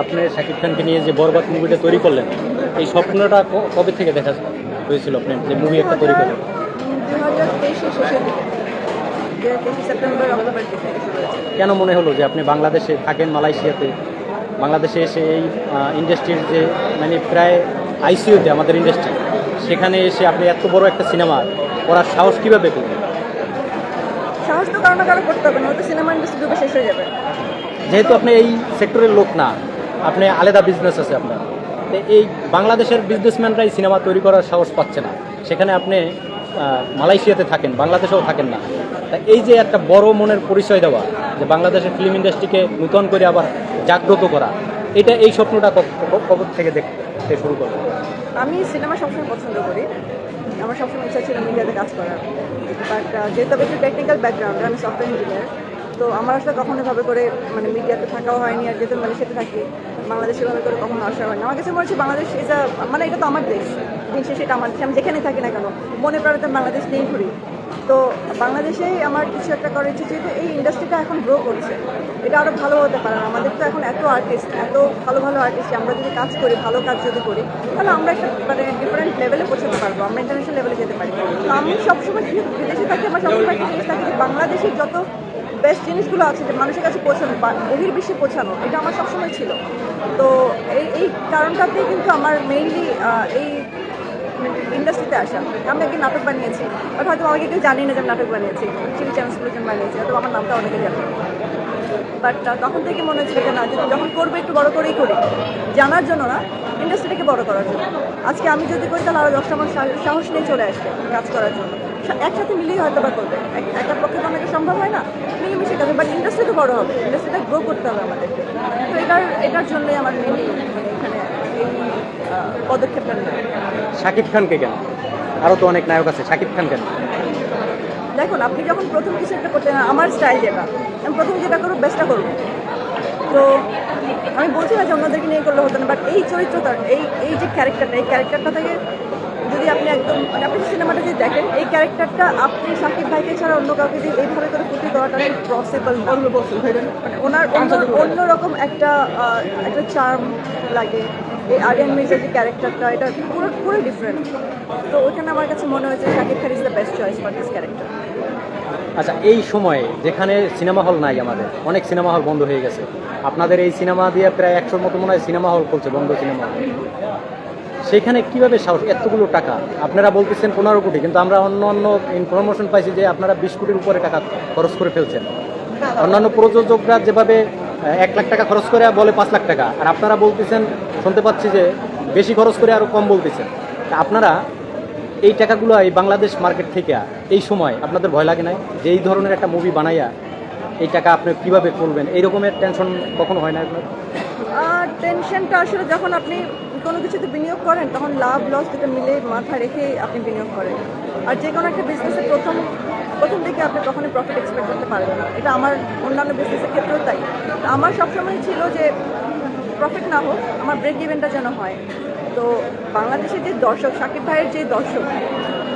আপনি শাকিব খানকে নিয়ে যে বরবাদ মুভিটা তৈরি করলেন এই স্বপ্নটা কবে থেকে দেখা হয়েছিল আপনি যে মুভি একটা তৈরি করলেন? কেন মনে হলো যে আপনি বাংলাদেশে থাকেন মালয়েশিয়াতে? বাংলাদেশে এসে এই ইন্ডাস্ট্রির যে মানে প্রায় আইসিইউতে আমাদের ইন্ডাস্ট্রি সেখানে এসে আপনি এত বড় একটা সিনেমা করার সাহস কীভাবে পেলেন? সাহস তো কারও না কারও করতে হবে না তো সিনেমা ইন্ডাস্ট্রি ডুবে শেষ হয়ে যাবে। যেহেতু আপনি এই সেক্টরের লোক না আপনি আলাদা বিজনেস আছে আপনার। তো এই বাংলাদেশের বিজনেসম্যানরাই সিনেমা তৈরি করার সাহস পাচ্ছে না। সেখানে আপনি মালয়েশিয়াতে থাকেন, বাংলাদেশেও থাকেন না। তা এই যে একটা বড় মনের পরিচয় দেওয়া, যে বাংলাদেশের ফিল্ম ইন্ডাস্ট্রিকে নূতন করে আবার জাগ্রত করা, এটা এই স্বপ্নটা ক- ক- থেকে দেখতে শুরু করব আমি সিনেমা সবসময় পছন্দ করি। আমার সবসময় ইচ্ছা ছিল মিডিয়াতে কাজ করার। বাট যেহেতু একটু টেকনিক্যাল ব্যাকগ্রাউন্ড আমি সফটওয়্যার ইঞ্জিনিয়ার তো আমার আসলে কখনো ভাবে করে মানে মিডিয়াতে থাকাও হয়নি আর যেহেতু মালয়েশিয়াতে থাকি। বাংলাদেশে ভাবে করে কখনো আসা হয়নি। আমার কাছে মনে হচ্ছে বাংলাদেশ ইজ মানে এটা তো আমার দেশ। দিন শেষে এটা আমার দেশ। আমি যেখানে থাকি না কেন, মনে প্রাণে তো বাংলাদেশ নেই ঘুরি। তো বাংলাদেশেই আমার কিছু একটা করার ইচ্ছে, যেহেতু এই ইন্ডাস্ট্রিটা এখন গ্রো করছে, এটা আরও ভালো হতে পারে আমাদের তো এখন এত আর্টিস্ট এত ভালো ভালো আর্টিস্ট আমরা যদি কাজ করি, ভালো কাজ যদি করি, তাহলে আমরা একটা মানে ডিফারেন্ট লেভেলে পৌঁছাতে পারব, আমরা ইন্টারন্যাশনাল লেভেলে যেতে পারি। তো আমি সবসময় বিদেশে থাকি, আমার সবসময় একটা জিনিস থাকে বাংলাদেশের যত বেস্ট জিনিসগুলো আছে যে মানুষের কাছে পৌঁছানো বা বহির্বিশ্বে পৌঁছানো, এটা আমার সবসময় ছিল। তো এই এই কারণটাতেই কিন্তু আমার মেইনলি এই ইন্ডাস্ট্রিতে আসা। আমি একদিন নাটক বানিয়েছি। বাট হয়তো আমাকে কেউ জানি না যে আমি নাটক বানিয়েছি টিভি চ্যানেলসগুলোর জন্য বানিয়েছি, হয়তো আমার নামটা অনেকে জানে। বাট তখন থেকে মনে হচ্ছে যে না যদি যখন করব একটু বড় করেই করি। জানার জন্য না ইন্ডাস্ট্রিটাকে বড় করার জন্য। আজকে আমি যদি করি, তাহলে আরও দশটা আমার সাহস নিয়ে চলে আসবে কাজ করার জন্য। একসাথে মিলিয়ে হয়তো বা করবে। এক- একার পক্ষে তো অনেকে সম্ভব হয় না। মিলেমিশে কাজ বাট ইন্ডাস্ট্রি তো বড় হবে ইন্ডাস্ট্রিটা গ্রো করতে হবে আমাদেরকে তো এটার এটার জন্যই আমার মেনলি এখানে এই পদক্ষেপটা শাকিব খানকে কেন? আরও তো অনেক নায়ক আছে শাকিব খান কেন? দেখুন আপনি যখন প্রথম কিছু একটা করতে আমার স্টাইল যেটা আমি প্রথম যেটা করব বেস্টটা করব। তো আমি বলছি না যে অন্যদেরকে নিয়ে করলে হতো না বাট এই চরিত্রটা এই এই যে ক্যারেক্টারটা এই ক্যারেক্টারটা থেকে যদি আপনি একদম মানে আপনি সিনেমাটা যদি দেখেন এই ক্যারেক্টারটা আপনি সাকিব ভাইকে ছাড়া অন্য কাউকে যদি এইভাবে করে ফুটি করাটা পসিবল মানে ওনার অন্য অন্যরকম একটা আহ, একটা চার্ম লাগে। এই আরিয়ান মির্জার যে ক্যারেক্টারটা এটা পুরো পুরো ডিফারেন্ট তো ওখানে আমার কাছে মনে হয়েছে Shakib Khan is the best choice for this character আচ্ছা এই সময়ে যেখানে সিনেমা হল নাই আমাদের অনেক সিনেমা হল বন্ধ হয়ে গেছে। আপনাদের এই সিনেমা দিয়ে প্রায় একশোর মতো মনে হয় সিনেমা হল খুলছে বন্ধ সিনেমা হল। সেখানে কীভাবে সাহস, এতগুলো টাকা? আপনারা বলতেছেন পনেরো কোটি, কিন্তু আমরা অন্য অন্য ইনফরমেশন পাইছি যে আপনারা বিশ কোটির উপরে টাকা খরচ করে ফেলছেন। অন্যান্য প্রযোজকরা যেভাবে এক লাখ টাকা খরচ করে বলে পাঁচ লাখ টাকা। আর আপনারা বলতেছেন, শুনতে পাচ্ছি যে বেশি খরচ করে আরও কম বলতেছেন। তা আপনারা এই টাকাগুলো এই বাংলাদেশ মার্কেট থেকে এই সময় আপনাদের ভয় লাগে নাই? যে এই ধরনের একটা মুভি বানাইয়া এই টাকা আপনি কীভাবে করবেন? এই রকমের টেনশন কখনো হয় না আপনার টেনশনটা আসলে যখন আপনি কোনো কিছুতে বিনিয়োগ করেন, তখন লাভ, লস দুটো মিলে মাথা রেখে আপনি বিনিয়োগ করেন। আর যে কোনো একটা বিজনেসের প্রথম প্রথম দিকে আপনি কখনোই প্রফিট এক্সপেক্ট করতে পারবেন না। এটা আমার অন্যান্য বিজনেসের ক্ষেত্রেও তাই। আমার সবসময় ছিল যে প্রফিট না হোক, আমার ব্রেক ইভেন্টটা যেন হয়। তো বাংলাদেশের যে দর্শক, সাকিব ভাইয়ের যে দর্শক,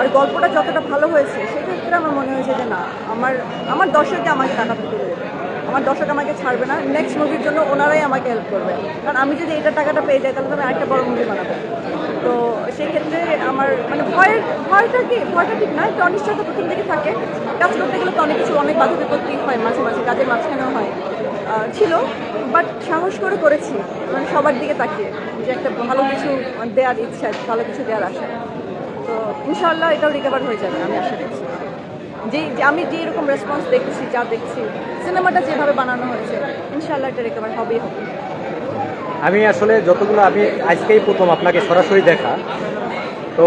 আর গল্পটা যতটা ভালো হয়েছে, সেক্ষেত্রে আমার মনে হয়েছে যে না, আমার আমার দর্শককে আমাকে টাকা তুলে দেবে। আমার দর্শক আমাকে ছাড়বে না নেক্সট মুভির জন্য ওনারাই আমাকে হেল্প করবে। কারণ আমি যদি এটা টাকাটা পেয়ে যাই, তাহলে তো আমি আরেকটা বড় মুভি বানাবো। তো সেই ক্ষেত্রে আমার মানে ভয়ের ভয়টা কি? ভয়টা ঠিক না একটু অনিশ্চয়তা প্রথম দিকে থাকে। কাজ করতে গেলে তো অনেক কিছু অনেক বাধা বিপত্তি হয়, মাঝে মাঝে কাজের মাঝখানেও হয়। ছিল বাট সাহস করে করেছি। মানে সবার দিকে তাকিয়ে যে একটা ভালো কিছু দেওয়ার ইচ্ছা, ভালো কিছু দেওয়ার আশা। তো ইনশাআল্লাহ এটাও রিকভার হয়ে যাবে, আমি আশা করছি। যে আমি যে এরকম রেসপন্স দেখছি, যা দেখছি, সিনেমাটা যেভাবে বানানো হয়েছে, ইনশাআল্লাহ এটা রিকভার হবেই। হবে আমি আসলে যতগুলো আমি আজকেই প্রথম আপনাকে সরাসরি দেখা, তো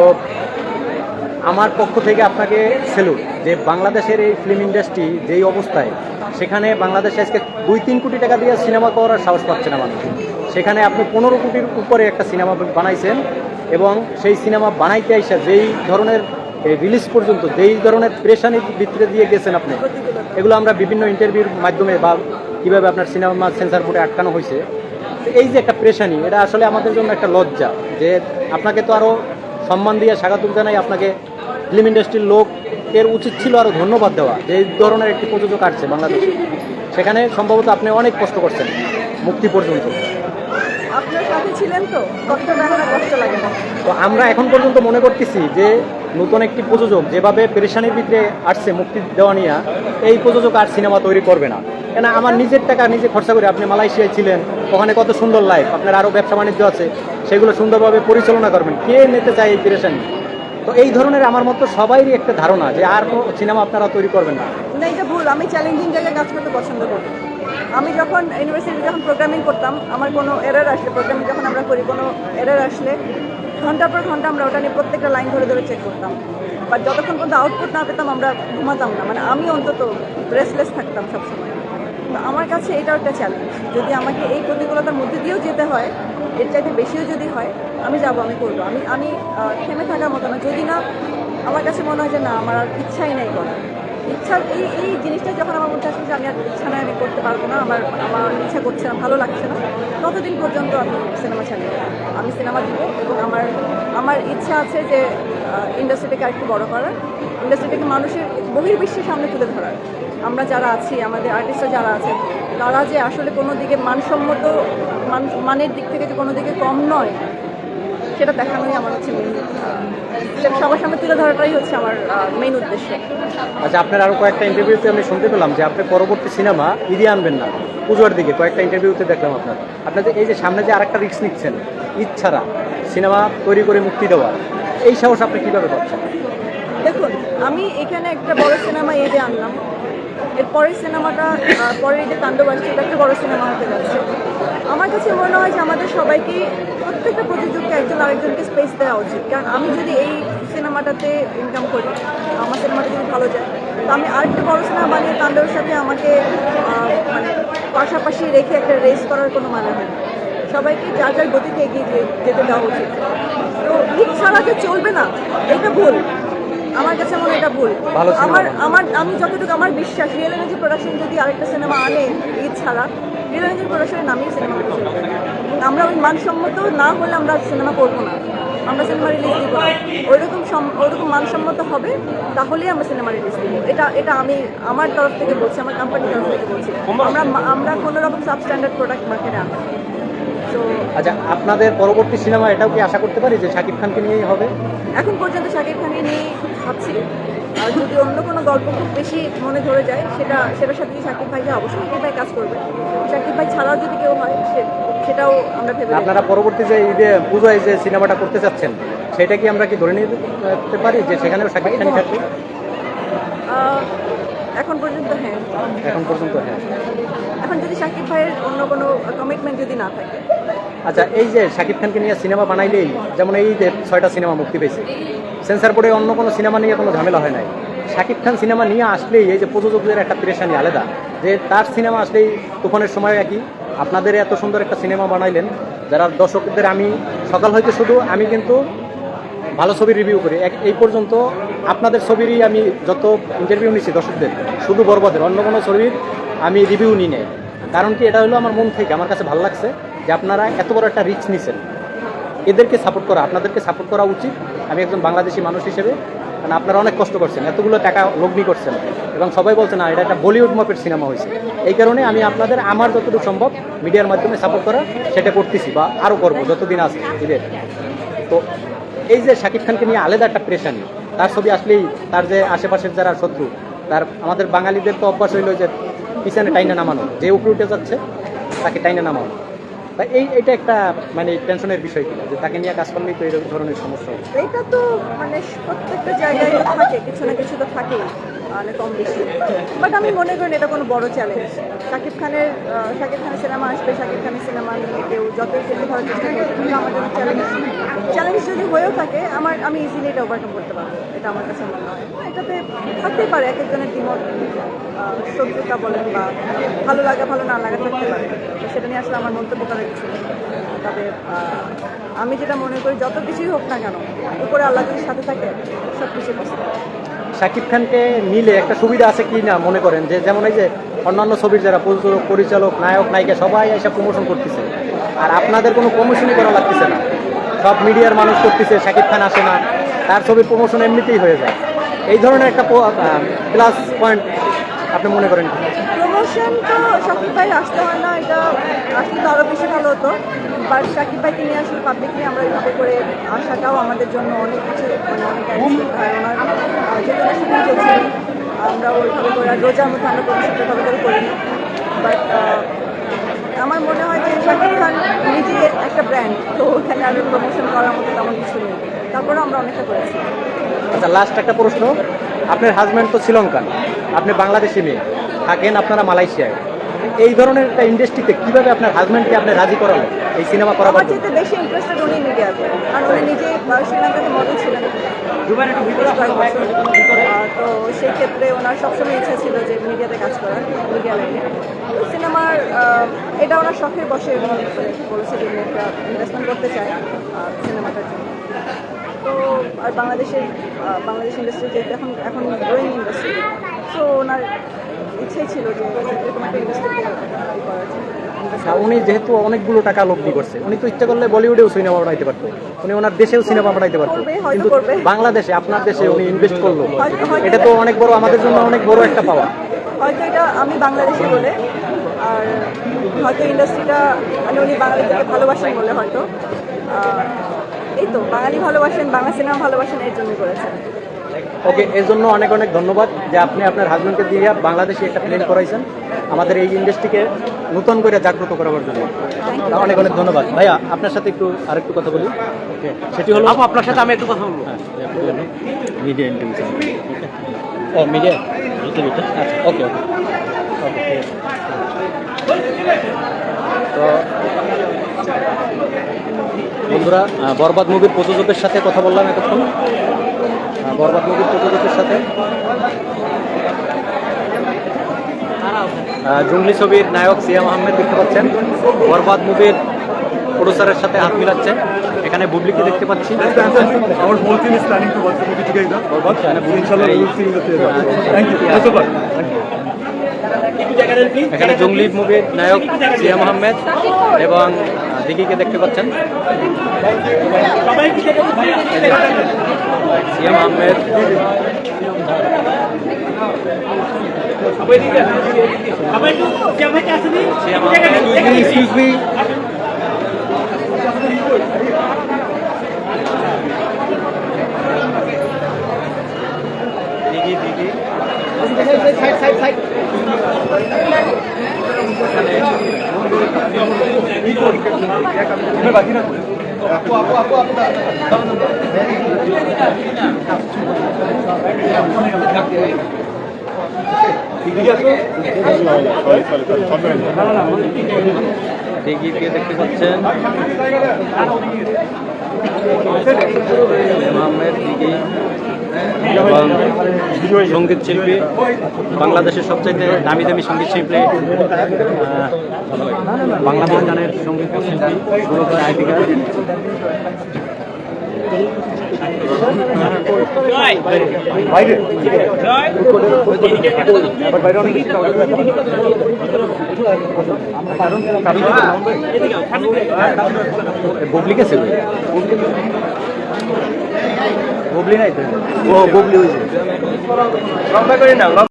আমার পক্ষ থেকে আপনাকে সেলুট যে বাংলাদেশের এই ফিল্ম ইন্ডাস্ট্রি যেই অবস্থায়, সেখানে বাংলাদেশে আজকে দুই তিন কোটি টাকা দিয়ে সিনেমা করার সাহস পাচ্ছে না মানুষ। সেখানে আপনি পনেরো কোটির উপরে একটা সিনেমা বানাইছেন এবং সেই সিনেমা বানাইতে আইসা যেই ধরনের রিলিজ পর্যন্ত যেই ধরনের প্রেশানির ভিতরে দিয়ে গেছেন আপনি, এগুলো আমরা বিভিন্ন ইন্টারভিউর মাধ্যমে বা কীভাবে আপনার সিনেমা সেন্সার বোর্ডে আটকানো হয়েছে, এই যে একটা প্রেশানি এটা আসলে আমাদের জন্য একটা লজ্জা যে আপনাকে তো আরও সম্মান দিয়ে স্বাগত জানাই, আপনাকে ফিল্ম ইন্ডাস্ট্রির লোক এর উচিত ছিল আরও ধন্যবাদ দেওয়া, যে এই ধরনের একটি প্রযোজক আসছে বাংলাদেশে। সেখানে সম্ভবত আপনি অনেক কষ্ট করছেন মুক্তি পর্যন্ত। ছিলেন তো কষ্টটা এখন কষ্ট লাগে না। তো আমরা এখন পর্যন্ত মনে করতেছি যে নতুন একটি প্রযোজক যেভাবে পেরেশানির ভিতরে আসছে মুক্তি দেওয়া নিয়ে এই প্রযোজক আর সিনেমা তৈরি করবে না। কেন আমার নিজের টাকা নিজে খরচা করে আপনি মালয়েশিয়ায় ছিলেন ওখানে কত সুন্দর লাইফ আপনার আরও ব্যবসা বাণিজ্য আছে সেগুলো সুন্দরভাবে পরিচালনা করবেন কে নিতে চায় এই পেরেশানি? তো এই ধরনের আমার মতো সবাইরই একটা ধারণা যে আর কোনো সিনেমা আপনারা তৈরি করবেন না। না এটা ভুল আমি চ্যালেঞ্জিং জায়গায় কাজ করতে পছন্দ করি। আমি যখন ইউনিভার্সিটিতে যখন প্রোগ্রামিং করতাম, আমার কোনো এরার আসলে প্রোগ্রামিং যখন আমরা করি, কোনো এরার আসলে ঘণ্টার পর ঘণ্টা আমরা ওটা নিয়ে প্রত্যেকটা লাইন ধরে ধরে চেক করতাম। বাট যতক্ষণ পর্যন্ত আউটপুট না পেতাম, আমরা ঘুমাতাম না। মানে আমি অন্তত রেস্টলেস থাকতাম সবসময়। তো আমার কাছে এটাও একটা চ্যালেঞ্জ যদি আমাকে এই প্রতিকূলতার মধ্যে দিয়েও যেতে হয়, এর চাইতে বেশিও যদি হয়, আমি যাব, আমি করব। আমি আমি থেমে থাকার মতো না। যদি না, আমার কাছে মনে হয় যে না, আমার আর ইচ্ছাই নেই করার। ইচ্ছা এই এই জিনিসটা যখন আমার মধ্যে আসে যে আমি আর ইচ্ছা নাই আমি করতে পারব না, আমার আমার ইচ্ছা করছে না, ভালো লাগছে না, ততদিন পর্যন্ত আমি সিনেমা ছাড়ি। আমি সিনেমা দিব এবং আমার আমার ইচ্ছা আছে যে ইন্ডাস্ট্রিটাকে আরেকটু বড় করার, ইন্ডাস্ট্রিটাকে মানুষের বহির্বিশ্বের সামনে তুলে ধরার। আমরা যারা আছি, আমাদের আর্টিস্টরা যারা আছে, তারা যে আসলে কোনো দিকে মানসম্মত, মান, মানের দিক থেকে যে কোনো দিকে কম নয় সেটা দেখানোই আমার হচ্ছে মেইন সেটা সবার সামনে তুলে ধরাটাই হচ্ছে আমার মেইন উদ্দেশ্য। আচ্ছা আপনার আরও কয়েকটা ইন্টারভিউতে আমি শুনতে পেলাম যে আপনি পরবর্তী সিনেমা ঈদে আনবেন না। পুজোর দিকে কয়েকটা ইন্টারভিউতে দেখলাম আপনার। আপনার এই যে সামনে যে আরেকটা রিস্ক নিচ্ছেন ঈদ ছাড়া সিনেমা তৈরি করে মুক্তি দেওয়া এই সাহস আপনি কীভাবে পাচ্ছেন? দেখুন আমি এখানে একটা বড় সিনেমা এদে আনলাম। এর পরের সিনেমাটা পরের ঈদে তাণ্ডব আসছে এটা একটা বড় সিনেমা হতে যাচ্ছে। আমার কাছে মনে হয় যে আমাদের সবাইকে প্রত্যেকটা প্রযোজককে একজন আরেকজনকে স্পেস দেওয়া উচিত। কারণ আমি যদি এই সিনেমাটাতে ইনকাম করি, আমার সিনেমাটা যদি ভালো যায়, তো আমি আরেকটা বড় সিনেমা বানিয়ে তাণ্ডবের সাথে আমাকে মানে পাশাপাশি রেখে একটা রেস করার কোনো মানে হয় সবাইকে যার যার গতিতে এগিয়ে যেতে দেওয়া উচিত। তো ঈদ ছাড়া যে চলবে না, এটা ভুল। আমার কাছে মনে এটা ভুল। আমার আমার আমি যতটুকু আমার বিশ্বাস রিয়েল এনার্জি প্রোডাকশন যদি আরেকটা সিনেমা আনে ঈদ ছাড়া রিয়েল এনার্জি প্রোডাকশনের নামেই সিনেমা আমরা ওই মানসম্মত না হলে আমরা সিনেমা করব না। আমরা সিনেমা রিলিজ দিব না। ওইরকম সম- ওইরকম মানসম্মত হবে তাহলেই আমরা সিনেমা রিলিজ দিব। এটা এটা আমি আমার তরফ থেকে বলছি আমার কোম্পানির তরফ থেকে বলছি। আমরা আমরা কোনো রকম সাবস্ট্যান্ডার্ড প্রোডাক্ট মার্কেটে আনব আচ্ছা আপনাদের পরবর্তী সিনেমা এটাও কি আশা করতে পারি যে শাকিব খানকে নিয়েই হবে? এখন পর্যন্ত শাকিব খানকে নিয়ে ভাবছি। আর যদি অন্য কোনো গল্প খুব বেশি মনে ধরে যায় সেটা সেটার সাথে শাকিব ভাই অবশ্যই শাকিব ভাই কাজ করবে। শাকিব ভাই ছাড়াও যদি কেউ হয় সে- সেটাও আমরা ভেবে আপনারা পরবর্তী যে ঈদে পুজোয় যে সিনেমাটা করতে চাচ্ছেন সেটা কি আমরা কি ধরে নিতে পারি যে সেখানেও শাকিব খানই থাকবে? এখন পর্যন্ত হ্যাঁ। এখন পর্যন্ত হ্যাঁ। এখন যদি শাকিব ভাইয়ের অন্য কোনো কমিটমেন্ট যদি না থাকে আচ্ছা এই যে শাকিব খানকে নিয়ে সিনেমা বানাইলেই, যেমন এই যে ছয়টা সিনেমা মুক্তি পেয়েছে, সেন্সার বোর্ডে অন্য কোনো সিনেমা নিয়ে কোনো ঝামেলা হয় নাই। শাকিব খান সিনেমা নিয়ে আসলেই এই যে প্রযোজকদের একটা পেরেশানি আলাদা, যে তার সিনেমা আসলেই তুফানের সময় একই। আপনাদের এত সুন্দর একটা সিনেমা বানাইলেন, যারা দর্শকদের আমি, সকাল হইতে শুধু আমি কিন্তু ভালো ছবি রিভিউ করি। এই পর্যন্ত আপনাদের ছবিরই আমি যত ইন্টারভিউ নিচ্ছি দর্শকদের, শুধু বরবাদের, অন্য কোনো ছবির আমি রিভিউ নিই নাই। কারণ কি, এটা হলো আমার মন থেকে, আমার কাছে ভালো লাগছে। যে আপনারা এত বড় একটা রিচ নিছেন। এদেরকে সাপোর্ট করা, আপনাদেরকে সাপোর্ট করা উচিত। আমি একজন বাংলাদেশি মানুষ হিসেবে, কারণ আপনারা অনেক কষ্ট করছেন, এতগুলো টাকা লগ্নি করছেন। এবং সবাই বলছে, না, এটা একটা বলিউড মাপের সিনেমা হয়েছে। এই কারণে আমি আপনাদের, আমার যতটুকু সম্ভব মিডিয়ার মাধ্যমে সাপোর্ট করা, সেটা করতেছি বা আরও করব যতদিন আছে ঈদের তো এই যে শাকিব খানকে নিয়ে আলাদা একটা প্রেশানি তার ছবি আসলেই তার যে আশেপাশের যারা শত্রু, তার আমাদের বাঙালিদের তো অভ্যাস হইল যে পিছনে টাইনা নামানো, যে উপরে উঠে যাচ্ছে, তাকে টাইনা নামানো। তা এই এটা একটা মানে টেনশনের বিষয় কিনা, যে তাকে নিয়ে কাজ করলেই তো এই ধরনের সমস্যা এটা তো মানে প্রত্যেকটা জায়গায় থাকে, কিছু না কিছু তো থাকেই। মানে কম বেশি। বাট আমি মনে করি এটা কোনো বড় চ্যালেঞ্জ শাকিব খানের শাকিব খানের সিনেমা আসবে শাকিব খানের সিনেমা নিয়ে কেউ যতই চেপে ধরার চেষ্টা করবে জন্য চ্যালেঞ্জ চ্যালেঞ্জ যদি হয়েও থাকে, আমার, আমি ইজিলি এটা ওভারকাম করতে পারব। এটা আমার কাছে মনে হয়। এটাতে থাকতেই পারে, এক একজনের দ্বিমত শত্রুতা বলেন বা ভালো লাগা, ভালো না লাগা থাকতে পারে। সেটা নিয়ে আসলে আমার মন্তব্য করার কিছু তবে আমি যেটা মনে করি, যত কিছুই হোক না কেন, উপরে আল্লাহ যদি সাথে থাকে সব কিছু possible। শাকিব খানকে নিলে একটা সুবিধা আছে কি না মনে করেন? যে যেমন এই যে অন্যান্য ছবির যারা প্রযোজক পরিচালক, নায়ক, নায়িকা সবাই এসে প্রমোশন করতেছে। আর আপনাদের কোনো প্রমোশনই করা লাগতেছে না। সব মিডিয়ার মানুষ করতেছে শাকিব খান আসে না। তার ছবির প্রমোশন এমনিতেই হয়ে যায়। এই ধরনের একটা প্লাস পয়েন্ট আপনি মনে করেন প্রমোশন তো শাকিব ভাই আসতে হয় না এটা আসলে তো আরও বেশি ভালো হতো। বাট শাকিব ভাইকে নিয়ে আসলে পাবলিকলি আমরা এইভাবে করে আসাটাও আমাদের জন্য অনেক কিছু মানে অনেক arrange করতে ওনার আহ, শুটিং চলছে আমরা ওইভাবে করে রোজার মধ্যে আমরা শুটিং করে করিনি। বাট আমার মনে হয় যে শাকিব খান নিজে একটা ব্র্যান্ড তো ওখানে আর প্রমোশন করার মতো তেমন কিছু নেই। তারপরে আমরা অনেকটা করেছি। আচ্ছা লাস্ট একটা প্রশ্ন। আপনার হাজব্যান্ড তো শ্রীলঙ্কান আপনি বাংলাদেশি মেয়ে থাকেন আপনারা মালয়েশিয়ায়। এই ধরনের একটা ইন্ডাস্ট্রিতে কীভাবে আপনার হাজব্যান্ডকে আপনি রাজি করালেন? এই সিনেমা করার আমার বেশি ইন্টারেস্টেড উনি মিডিয়াতে উনি নিজে শ্রীলঙ্কাতে মডেল ছিলেন। আহ, তো সেই ক্ষেত্রে ওনার সবসময় ইচ্ছা ছিল যে মিডিয়াতে কাজ করার মিডিয়া লাইনে তো সিনেমার এটা ওনার শখের বসে বলেছে যে একটা ইনভেস্টমেন্ট করতে চায় সিনেমাটার জন্য। তো আর বাংলাদেশের বাংলাদেশ ইন্ডাস্ট্রি যেহেতু এখন এখন গ্রোয়িং ইন্ডাস্ট্রি তো ওনার ইচ্ছাই ছিল যে এরকম একটা আর উনি যেহেতু অনেকগুলো টাকা লব্ধি করছে উনি তো ইচ্ছা করলে বলিউডেও সিনেমা বানাইতে পারতো উনি ওনার দেশেও সিনেমা বানাইতে পারতো কিন্তু বাংলাদেশে আপনার দেশে উনি ইনভেস্ট করল এটা তো অনেক বড় আমাদের জন্য অনেক বড় একটা পাওয়া। হয়তো এটা আমি বাংলাদেশি বলে আর হয়তো ইন্ডাস্ট্রিটা মানে উনি বাঙালিদেরকে ভালোবাসেন বলে হয়তো এই তো বাঙালি ভালোবাসেন বাংলা সিনেমা ভালোবাসেন এর জন্য করেছেন। ওকে এর জন্য অনেক অনেক ধন্যবাদ যে আপনি আপনার হাজব্যান্ডকে দিয়ে বাংলাদেশে একটা প্লেন করাইছেন। আমাদের এই ইন্ডাস্ট্রিকে নতুন করে জাগ্রত করাবার জন্য। অনেক অনেক ধন্যবাদ। ভাইয়া আপনার সাথে একটু আরেকটু কথা বলি। ওকে। সেটি হলো আপনার সাথে আমি একটু কথা বলব। মিডিয়া ইন্টারভিউ ও মিডিয়া আচ্ছা ওকে ওকে। তো বন্ধুরা বরবাদ মুভির প্রযোজকের সাথে কথা বললাম এতক্ষণ। বরবাদ মুভির প্রযোজকের সাথে। জঙ্গলি ছবির নায়ক সিয়াম আহমেদ দেখতে পাচ্ছেন। বরবাদ মুভির প্রডিউসারের সাথে হাত মিলাচ্ছে এখানে বুবলিকে দেখতে পাচ্ছি. এখানে জঙ্গলি মুভির নায়ক সিয়াম আহমেদ এবং দিঘিকে দেখতে পাচ্ছেন। Siam Ahmed. Excuse me Dighi Dighi. দিঘি দিয়ে দেখতে পাচ্ছেন আহমেদ দিঘি এবং সংগীত শিল্পী বাংলাদেশের সবচাইতে দামি দামি সংগীত শিল্পী বাংলা গানের সংগীত শিল্পী বাইরে বাইরে অনেক বেশি crowd আছে। বুবলি নাই তো? ও বুবলি হয়েছে লম্বা করে নাও